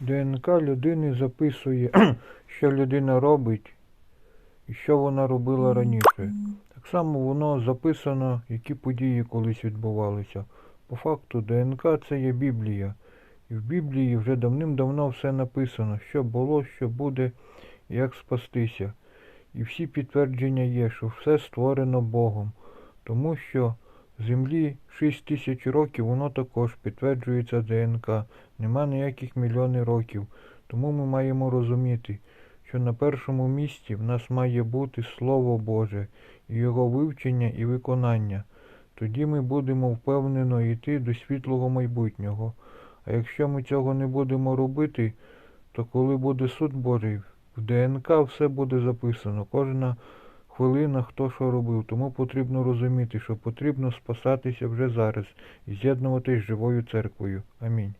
ДНК людини записує, що людина робить і що вона робила раніше. Так само воно записано, які події колись відбувалися. По факту ДНК це є Біблія. І в Біблії вже давним-давно все написано, що було, що буде, як спастися. І всі підтвердження є, що все створено Богом. Тому що землі 6 тисяч років, воно також підтверджується ДНК. Нема ніяких мільйонів років. Тому ми маємо розуміти, що на першому місці в нас має бути Слово Боже, і його вивчення і виконання. Тоді ми будемо впевнено йти до світлого майбутнього. А якщо ми цього не будемо робити, то коли буде суд Божий, в ДНК все буде записано. Кожна хвилина, хто що робив. Тому потрібно розуміти, що потрібно спасатися вже зараз і з'єднуватись з живою церквою. Амінь.